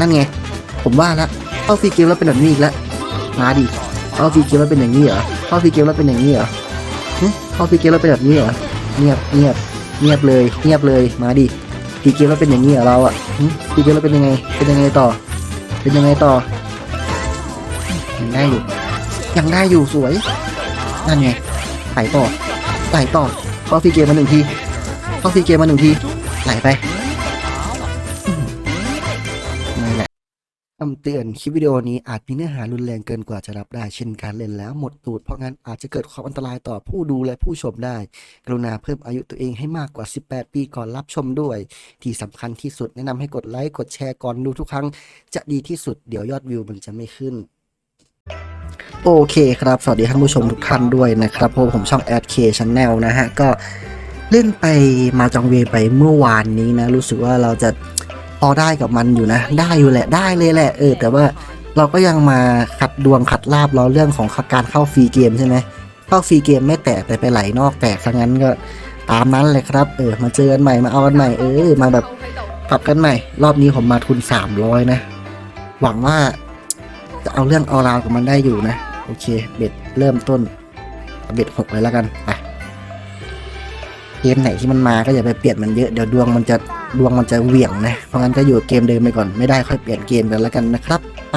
นั่นไง ผมว่าละเข้าฟรีเกมแล้วเป็นแบบนี้อีกแล้วมาดิเข้าฟรีเกมแล้วเป็นอย่างนี้เหรอเข้าฟรีเกมแล้วเป็นอย่างนี้เหรอหึเข้าฟรีเกมแล้วเป็นแบบนี้เหรอเงียบเงียบเงียบเลย เงียบเลยมาดิฟรีเกมแล้วเป็นอย่างนี้เหรอเราอะหึฟรีเกมแล้วเป็นยังไง เป็นยังไงต่อ เป็นยังไงต่อยังได้อยู่ยังได้อยู่สวย นั่นไงไหลต่อไหลต่อเข้าฟรีเกมมาหนึ่งทีเข้าฟรีเกมมาหนึ่งทีไหลไป คำเตือน คลิปวิดีโอนี้อาจมีเนื้อหารุนแรงเกินกว่าจะรับได้ เช่นการเล่นแล้วหมดตูด เพราะงั้นอาจจะเกิดความอันตรายต่อผู้ดูและผู้ชมได้ กรุณาเพิ่มอายุตัวเองให้มากกว่า 18 ปีก่อนรับชมด้วย ที่สำคัญที่สุดแนะนำให้กดไลค์ กดแชร์ก่อนดูทุกครั้ง จะดีที่สุด เดี๋ยวยอดวิวมันจะไม่ขึ้น โอเคครับ สวัสดีท่านผู้ชมทุกท่านด้วยนะครับพราะผมช่อง a d k Channel นะฮะ ก็เล่นไปมาจองเวไปเมื่อวานนี้นะ รู้สึกว่าเราจะ พอได้กับมันอยู่นะ ได้อยู่แหละได้เลยแหละเออแต่ว่าเราก็ยังมาขัดดวงขัดลาบเราเรื่องของการเข้าฟรีเกมใช่ไหมเข้าฟรีเกมไม่แตกแต่ไปไหลนอกแตกซะงั้นก็ตามนั้นเลยครับ เออ มาเจอกันใหม่มาเอากันใหม่เออมาแบบปรับกันใหม่ รอบนี้ผมมาทุน 300 นะ หวังว่าจะเอาเรื่องเอาราวกับมันได้อยู่นะ โอเค เบ็ดเริ่มต้นเอาเบ็ดหกเลยแล้วกันไป เกมไหนที่มันมาก็อย่าไปเปลี่ยนมันเยอะเดี๋ยวดวงมันจะดวงมันจะเหวี่ยงนะ เพราะงั้นก็อยู่เกมเดิมไปก่อนไม่ได้ค่อยเปลี่ยนเกมกันแล้วกันนะครับไป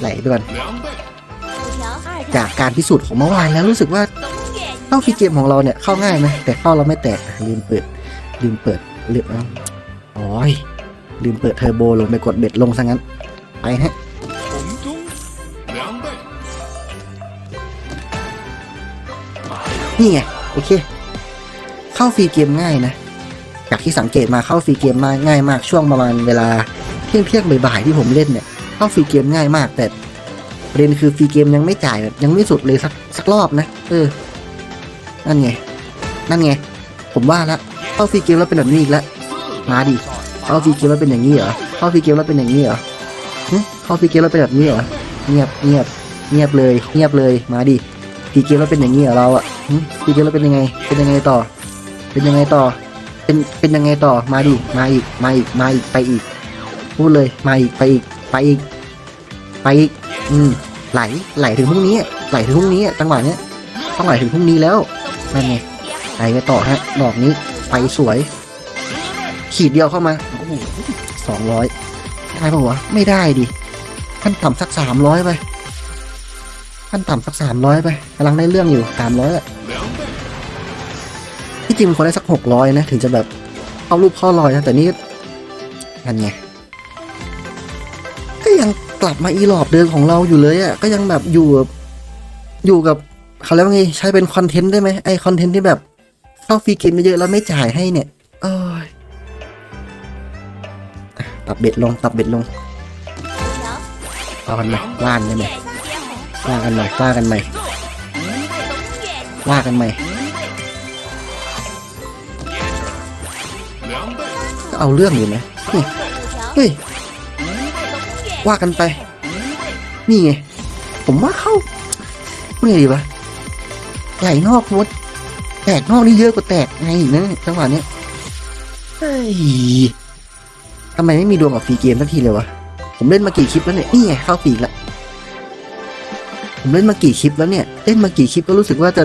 ไหลไปก่อนจากการพิสูจน์ของเมื่อวานแล้วรู้สึกว่าเข้าฟีเกมของเราเนี่ยเข้าง่ายไหมแต่เข้าเราไม่แตกลืมเปิดลืมเปิดลืมอ้าโอ้ยลืมเปิดเทอร์โบลงไปกดเบ็ดลงซะงั้นไปฮะ นี่ไง โอเค เข้าฟรีเกมง่ายนะ จากที่สังเกตมาเข้าฟรีเกมมาง่ายมากช่วงประมาณเวลาเที่ยงเที่ยงบ่ายๆที่ผมเล่นเนี่ย เข้าฟรีเกมง่ายมาก แต่ประเด็นคือฟรีเกมยังไม่จ่ายแบบยังไม่สุดเลยสักสักรอบนะเออ นั่นไง นั่นไง ผมว่าละเข้าฟรีเกมแล้วเป็นแบบนี้อีกแล้วมาดิเข้าฟรีเกมแล้วเป็นอย่างนี้เหรอเข้าฟรีเกมแล้วเป็นอย่างนี้เหรอเข้าฟรีเกมแล้วเป็นแบบนี้เหรอเงียบเงียบเงียบเลย เงียบเลยมาดิฟรีเกมแล้วเป็นอย่างนี้เหรอเราอะ หึฟรีเกมแล้วเป็นยังไง เป็นยังไงต่อ เป็นยังไงต่อ เป็น เป็นยังไงต่อ มาดิ มาอีก มาอีก มาอีก ไปอีก พูดเลย มาอีก ไปอีก ไปอีก ไปอีก อืม ไหล ไหลถึงพรุ่งนี้ ไหลถึงพรุ่งนี้จังหวะเนี้ย ต้องไหลถึงพรุ่งนี้แล้ว นั่นไง ไหลไปต่อฮะ ดอกนี้ ไปสวย ขีดเดียวเข้ามา โอ้โหสองร้อยได้ปะวะ ไม่ได้ดิขั้นต่ำสักสามร้อยไปขั้นต่ำสักสามร้อยไปกำลังได้เรื่องอยู่สามร้อยอะ， ที่จริงมันควรได้สักหกร้อยนะ ถึงจะแบบเข้ารูปเข้ารอยนะ แต่นี่นั่นไง ก็ยังกลับมาอีหลอบเดิมของเราอยู่เลยอะ่ะ ก็ยังแบบอยู่อยู่กับเขาเรียกว่าไงใช้เป็นคอนเทนต์ได้ไหมไอคอนเทนต์ที่แบบเข้าฟรีเกมเยอะแล้วไม่จ่ายให้เนี่ยเอ้ยปรับเบ็ดลงปรับเบ็ดลงเอากันไหมว่านได้ไหมว่ากันใหม่ว่ากันใหม่ว่ากันใหม่ เอาเรื่องอยู่นะนี่เฮ้ยว่ากันไป นี่ไง ผมว่าเข้าพูดไงดีวะไหลนอกมดแตกนอกนี่เยอะกว่าแตกไงอีกนะจังหวะเนี้ยเฮ้ยทำไมไม่มีดวงกับฟรีเกมสักทีเลยวะ ผมเล่นมากี่คลิปแล้วเนี่ย นี่ไงเข้าฟรีอีกละ ผมเล่นมากี่คลิปแล้วเนี่ย เล่นมากี่คลิปก็รู้สึกว่าจะ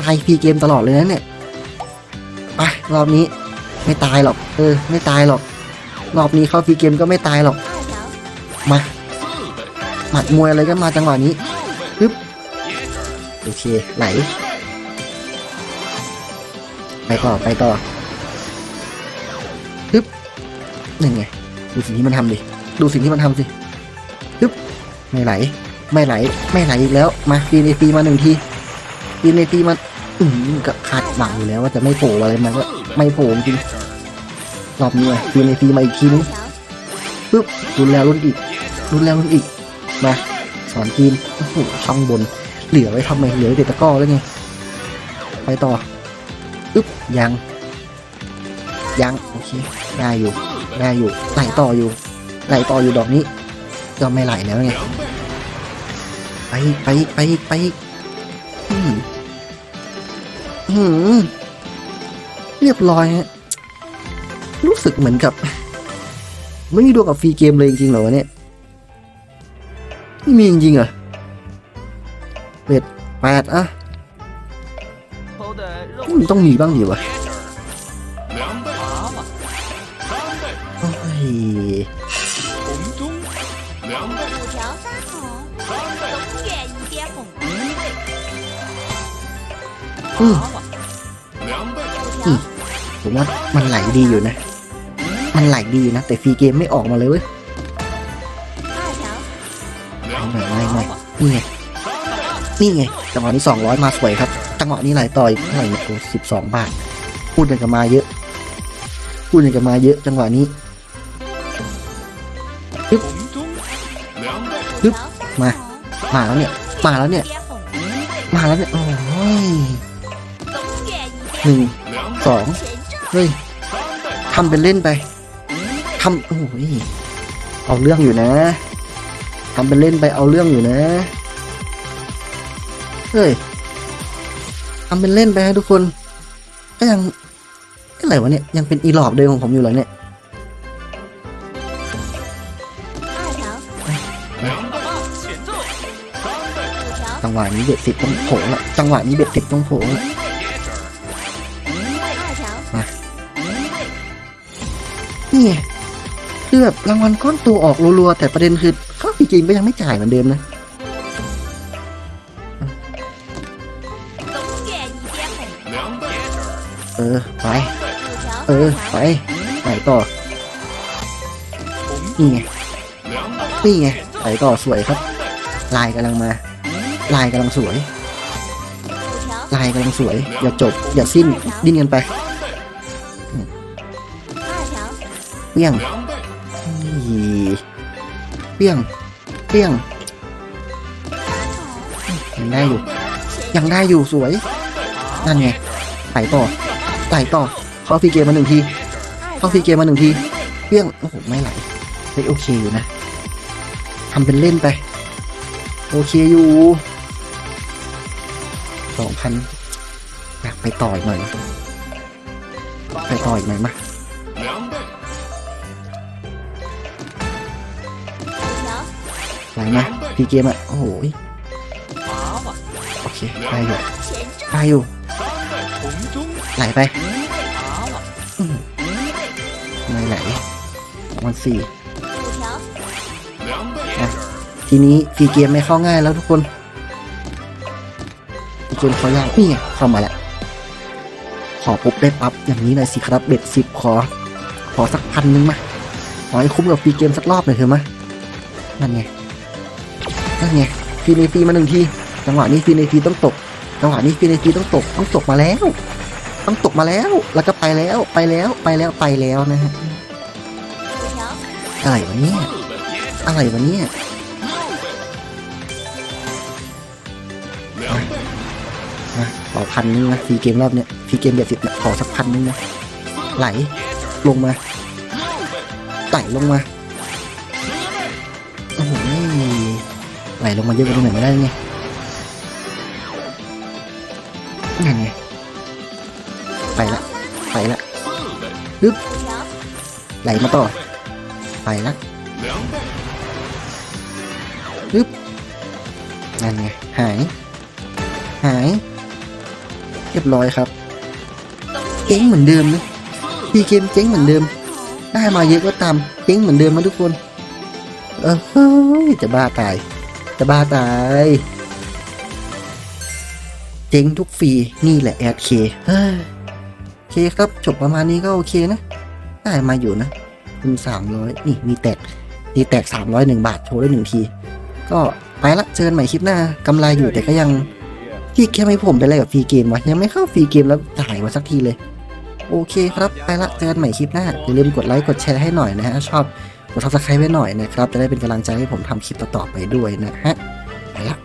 ตายฟรีเกมตลอดเลยนะเนี่ย ไปรอบนี้ ไม่ตายหรอก เออ ไม่ตายหรอก รอบนี้เข้าฟรีเกมก็ไม่ตายหรอก มา หมัดมวยอะไรก็มาจังหวะนี้ปึ๊บโอเค ไหล ไปต่อ ไปต่อปึ๊บนึ่งไง ดูสิ่งที่มันทำดิ ดูสิ่งที่มันทำสิปึ๊บไม่ไหล ไม่ไหล ไม่ไหลอีกแล้ว มาฟีในฟีมาหนึ่งทีฟีในฟีมาอืมก็คาดหวังอยู่แล้วว่าจะไม่โผล่อะไรมาก็ ไม่โผล่จริงรอบนี้อะฟรีในฟีมาอีกทีนึงปึ๊บรุนแล้วรุ่นอีกรุนแล้วรุ่นอีกมาสอนจีนโอ้โหช่องบน เหลือไว้ทำไมเหลือเด็ดตะก้อแล้วไงไปต่อปึ๊บยังยังโอเคได้อยู่ได้อยู่ไหลต่ออยู่ไหลต่ออยู่ดอกนี้ ก็ไม่ไหลแล้วไง，ไปไปไปไปอืมอืม เรียบร้อยฮะรู้สึกเหมือนกับ ไม่มีดวงกับฟรีเกมเลยจริงๆหรอวะเนี่ยไม่มีจริงๆเหรอเบ็ดแปดอะมันต้องมีบ้างดิวะอืม ผมว่ามันไหลดีอยู่นะ มันไหลดีอยู่นะ แต่ฟรีเกมไม่ออกมาเลยเว้ยเอาหน่อยไม่ไม่นี่ไงนี่ไงจังหวะนี้สองร้อยมาสวยครับ จังหวะนี้ไหลต่อยเท่าไหร่เนี่ยโอ้สิบสองบาท พูดกันกันมาเยอะ พูดกันกันมาเยอะ จังหวะนี้ปึ๊บปึ๊บมา มาแล้วเนี่ย มาแล้วเนี่ย มาแล้วเนี่ย โอ้ยหนึ่งสอง เฮ้ยทำเป็นเล่นไปทำโอ้ยเอาเรื่องอยู่นะทำเป็นเล่นไปเอาเรื่องอยู่นะเฮ้ยทำเป็นเล่นไปทุกคน ก็ยังอะไรวะเนี่ยยังเป็นอีหลอบเดิมของผมอยู่เลยเนี่ยจังหวะนี้เบ็ดติดต้องโผล่ละจังหวะนี้เบ็ดติดต้องโผล่ละ นี่ไงคือแบบรางวัลก้อนตัวออกรัวๆแต่ประเด็นคือเข้าจริงๆก็ยังไม่จ่ายเหมือนเดิมนะเออไปเออไปไปต่อนี่ไงนี่ไงไปต่อสวยครับ ลายกำลังมา ลายกำลังสวย ลายกำลังสวย อย่าจบ อย่าสิ้น ดิ้นกันไป เปี้ยง、นี่เปี้ยงเปี้ยงยังได้อยู่ ยังได้อยู่สวย นั่นไงไต่ต่อไต่ต่อเข้าฟรีเกมมาหนึ่งทีเข้าฟรีเกมมาหนึ่งทีเปี้ยงโอ้โหไม่ไหลเฮ้ยโอเคอยู่นะทำเป็นเล่นไป โอเคอยู่สองพันอยากไปต่ออีกหน่อย ไปต่ออีกหน่อยมา ไหลมาพีเกมอะโอ้โหโอเคไปอยู่ไปอยู่ไหลไปไม่ไหลวันสี่ทีนี้ฟีเกมไม่เข้าง่ายแล้วทุกคนฟีเกมเขายากนี่ไงเข้ามาแล้วขอปุ๊บได้ปั๊บอย่างนี้เลยสิครับเบ็ดสิบขอ ขอสักพันนึงมาขอให้คุ้มกับฟีเกมสักรอบหน่อยเถอะมะนั่นไง นั่นไงฟีเนซีมาหนึ่งที จังหวะนี้ฟีนิซีต้องตก จังหวะนี้ฟีนิซีต้องตก ต้องตกมาแล้ว ต้องตกมาแล้ว แล้วก็ไปแล้ว ไปแล้ว ไปแล้ว ไปแล้วนะฮะ อะไรวะเนี่ย อะไรวะเนี่ยนะขอพันนึงนะฟีเกมรอบเนี้ยฟีเกมเบียดสิบเนี่ยขอสักพันนึงนะ ไหล ลงมาไต่ลงมา ไหลลงมาเยอะกว่าตรงไม่ได้ไงนั่นไงไปละไปละปึ๊บไหลมาต่อ ไปละปึ๊บนั่นไงหาย หาย เรียบร้อยครับ เจ๊งเหมือนเดิมเลยพีเกมเจ๊งเหมือนเดิม ได้มาเยอะก็ตามเจ๊งเหมือนเดิมมาทุกคน เออจะบ้าตาย จะบ้าตายเจ๊งทุกฟรีนี่แหละแอดเคเฮ้ยโอเคครับ จบประมาณนี้ก็โอเคนะ ได้มาอยู่นะคุณสามร้อยนี่มีแตกมีแตกสามร้อยหนึ่งบาทโชว์ได้หนึ่งที ก็ไปละเจอกันใหม่คลิปหน้ากำไรอยู่แต่ก็ยังพี่แค่ไม่ผมไปอะไรกับฟรีเกมวะยังไม่เข้าฟรีเกมแล้วจ่ายมาสักทีเลย โอเคครับ ไปละเจอกันใหม่คลิปหน้าอย่าลืมกดไลค์กดแชร์ให้หน่อยนะฮะชอบ กดซับสไครต์ไว้หน่อยนะครับ จะได้เป็นกำลังใจให้ผมทำคลิปต่อๆไปด้วยนะฮะไปละ